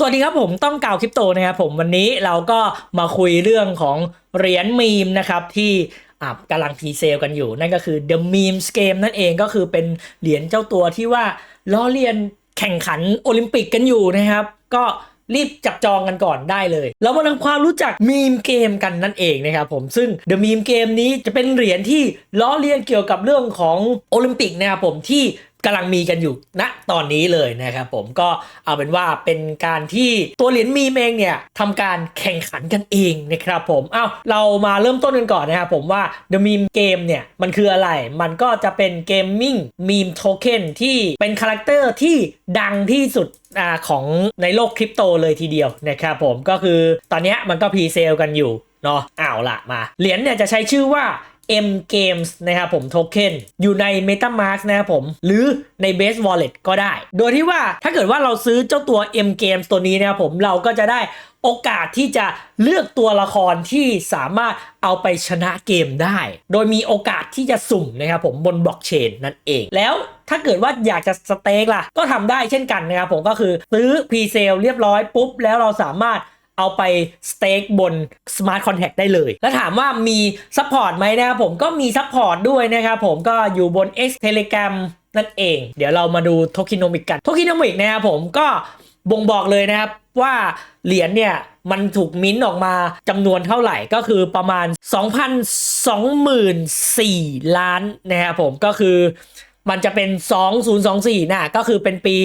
สวัสดีครับผมต้องกล่าวคริปโตนะครับผมวันนี้เราก็มาคุยเรื่องของเหรียญมีมนะครับที่กำลังพีเซลกันอยู่ นั่นก็คือ The Memes Game นั่นเองก็คือเป็นเหรียญเจ้าตัวที่ว่าล้อเลียนแข่งขันโอลิมปิกกันอยู่นะครับ ก็รีบจับจองกันก่อนได้เลย เรามาทำความรู้จักมีมเกมกันนั่นเองนะครับผมซึ่ง The Meme Game นี้จะเป็นเหรียญที่ล้อเลียนเกี่ยวกับเรื่องของโอลิมปิกนะครับผมที่ กำลังมีกันอยู่ณตอนนี้เลยนะครับผมก็เอาเป็นว่าเป็นการที่ตัวเหรียญมีเองเนี่ยทำการแข่งขันกันเองนะครับผมเอ้าเรามาเริ่มต้นกันก่อนนะครับผมว่า The Meme Game เนี่ยมันคืออะไร มันก็จะเป็นเกมมิ่งมีมโทเค็นที่เป็นคาแรคเตอร์ที่ดังที่สุดอาของในโลกคริปโตเลยทีเดียวนะครับผมก็คือตอนนี้มันก็พรีเซลกันอยู่เนาะอ้าวละมาเหรียญเนี่ยจะใช้ชื่อว่า M Games นะครับผมโทเค็นอยู่ใน MetaMask นะครับผมหรือใน Base Wallet ก็ได้ โดยที่ว่าถ้าเกิดว่าเราซื้อเจ้าตัว M Games ตัวนี้นะครับผมเราก็จะได้โอกาสที่จะเลือกตัวละครที่สามารถเอาไปชนะเกมได้ โดยมีโอกาสที่จะสุ่มนะครับผมบนบล็อกเชนนั่นเอง แล้วถ้าเกิดว่าอยากจะสเต็กล่ะ ก็ทำได้เช่นกันนะครับผมก็คือซื้อ Pre-sale เรียบร้อยปุ๊บ แล้วเราสามารถ เอาไปสเต็กบน Smart Contact ได้เลย แล้วถามว่ามีซัพพอร์ตไหมนะครับผมก็มีซัพพอร์ตด้วยนะครับผมก็อยู่บน X Telegram นั่นเอง เดี๋ยวเรามาดูโทคิโนมิกกันโทคิโนมิกนะครับผมก็บ่งบอกเลยนะครับว่าเหรียญเนี่ยมันถูกมิ้นท์ออกมาจำนวนเท่าไหร่ก็คือประมาณ 2,024 ล้านนะครับผมก็คือมันจะเป็น 2024นะก็คือเป็นปี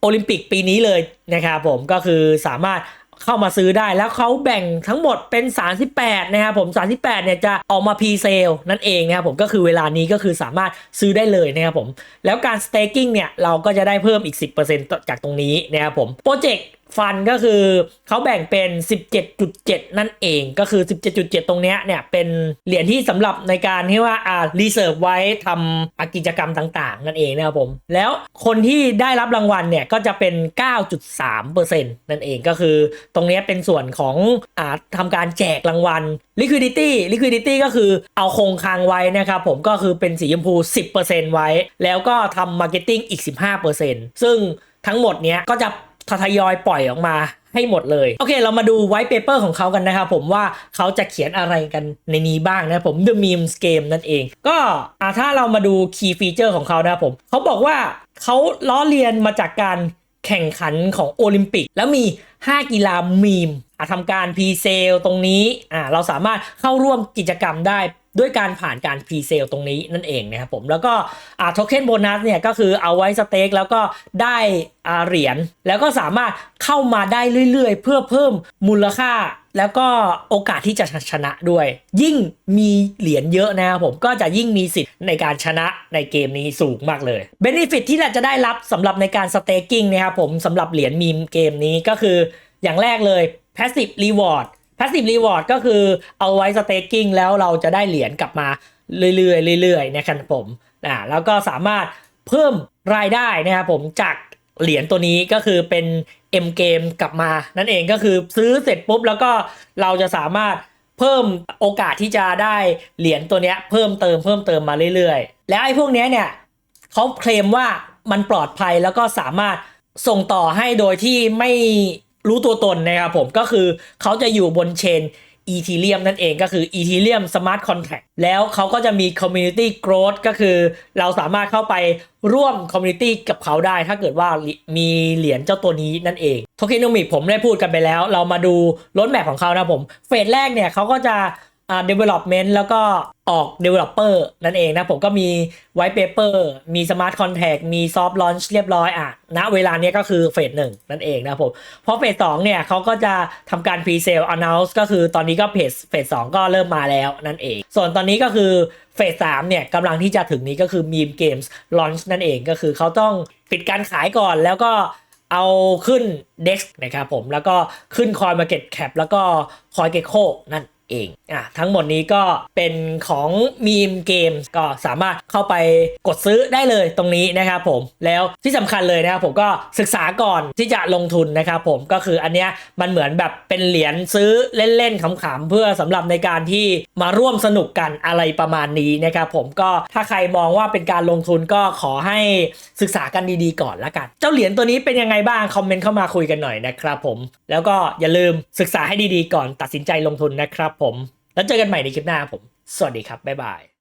โอลิมปิกปีนี้เลยนะครับผมก็คือสามารถ เข้ามาซื้อได้แล้วเขาแบ่งทั้งหมดเป็น 38 นะครับผม 38 เนี่ยจะออกมาพรีเซลนั่นเองนะครับผมก็คือเวลานี้ก็คือสามารถซื้อได้เลยนะครับผม แล้วการสเต k กิ้งเนี่ย เราก็จะได้เพิ่มอีก 10%จากตรงนี้นะครับผมโปรเจกต์ฟันก็คือเขาแบ่งเป็น 17.7 นั่นเองก็คือ 17.7 ตรงเนี้ยเนี่ยเป็นเหรียญที่สำหรับในการที่ว่าอ่ารีเซิร์ฟไว้ทำกิจกรรมต่างๆ นั่นเองนะครับผม แล้วคนที่ได้รับรางวัลเนี่ยก็จะเป็น 9.3%นั่นเองก็คือตรงเนี้ยเป็นส่วนของอ่าทำการแจกรางวัล liquidity liquidity ก็คือเอาคงคางไว้นะครับผมก็คือเป็นสีชมพู 10%ไว้ แล้วก็ทำ marketing อีก 15%ซึ่งทั้งหมดเนี้ยก็จะ ทยอยปล่อยออกมาให้หมดเลย โอเค เรามาดูไวท์เปเปอร์ของเขากันนะครับผมว่าเขาจะเขียนอะไรกันในนี้บ้างนะผม The Memes Game นั่นเอง ก็ถ้าเรามาดู Key Feature ของเขานะครับผมเขาบอกว่าเขาล้อเลียนมาจากการแข่งขันของโอลิมปิก แล้วมี 5 กีฬามีม ทำการพรีเซลตรงนี้อ่าเราสามารถเข้าร่วมกิจกรรมได้ด้วยการผ่านการพรีเซลตรงนี้นั่นเองนะครับผมแล้วก็อ่าโทเค็นโบนัสเนี่ยก็คือเอาไว้สเต็กแล้วก็ได้อ่าเหรียญแล้วก็สามารถเข้ามาได้เรื่อยๆ เพื่อเพิ่มมูลค่า แล้วก็โอกาสที่จะชนะด้วย ยิ่งมีเหรียญเยอะนะครับผมก็จะยิ่งมีสิทธิ์ในการชนะในเกมนี้สูงมากเลยเบนฟิตที่เราจะได้รับสำหรับในการสเต็กกิ้งนะครับผมสำหรับเหรียญมีมเกมนี้ก็คืออย่างแรกเลย passive reward passive reward ก็คือเอาไว้ staking แล้วเราจะได้เหรียญกลับมาเรื่อยๆเรื่อยๆนะครับผมอ่าแล้วก็สามารถเพิ่มรายได้นะครับผมจากเหรียญตัวนี้ก็คือเป็น M game กลับมา นั่นเองก็คือซื้อเสร็จปุ๊บแล้วก็เราจะสามารถเพิ่มโอกาสที่จะได้เหรียญตัวนี้เพิ่มเติมเพิ่มเติมมาเรื่อยๆ แล้วไอ้พวกเนี้ยเนี่ยเขาเคลมว่ามันปลอดภัยแล้วก็สามารถส่งต่อให้โดยที่ไม่ รู้ตัวตนนะครับผมก็คือเขาจะอยู่บนเชนอีทีเรียมนั่นเองก็คืออีทีเรียมสมาร์ทคอนแท็กแล้วเขาก็จะมีคอมมูนิตี้โกรดก็คือ เราสามารถเข้าไปร่วมคอมมูนิตี้กับเขาได้ ถ้าเกิดว่ามีเหรียญเจ้าตัวนี้นั่นเองโทเคนอมิกผมได้พูดกันไปแล้ว เรามาดูรถแมพของเขานะผม เฟสแรกเนี่ยเขาก็จะ อ่า development แล้วก็ออก developer นั่นเองนะ ผมก็มี white paper มี smart contract มี soft launch เรียบร้อยอะณเวลานี้ก็คือเฟสหนึ่งนั่นเองนะผมเพราะเฟสสองเนี่ยเขาก็จะทำการ pre sale announce ก็คือตอนนี้ก็เพจเฟสสองก็เริ่มมาแล้วนั่นเอง ส่วนตอนนี้ก็คือเฟสสามเนี่ยกำลังที่จะถึงนี้ก็คือ meme games launch นั่นเองก็คือเขาต้องปิดการขายก่อนแล้วก็เอาขึ้น DEX นะครับผมแล้วก็ขึ้น Coin Market Cap แล้วก็ Coin Gecko นั่น เองอะทั้งหมดนี้ก็เป็นของมีมเกมก็สามารถเข้าไปกดซื้อได้เลยตรงนี้นะครับผมแล้วที่สำคัญเลยนะครับผมก็ศึกษาก่อนที่จะลงทุนนะครับผมก็คืออันเนี้ยมันเหมือนแบบเป็นเหรียญซื้อเล่นๆขำๆเพื่อสำหรับในการที่มาร่วมสนุกกันอะไรประมาณนี้นะครับผมก็ถ้าใครมองว่าเป็นการลงทุนก็ขอให้ศึกษากันดีๆก่อนละกัน เจ้าเหรียญตัวนี้เป็นยังไงบ้างคอมเมนต์เข้ามาคุยกันหน่อยนะครับผมแล้วก็อย่าลืมศึกษาให้ดีๆก่อนตัดสินใจลงทุนนะครับผม แล้วเจอกันใหม่ในคลิปหน้าครับผม สวัสดีครับ บ๊ายบาย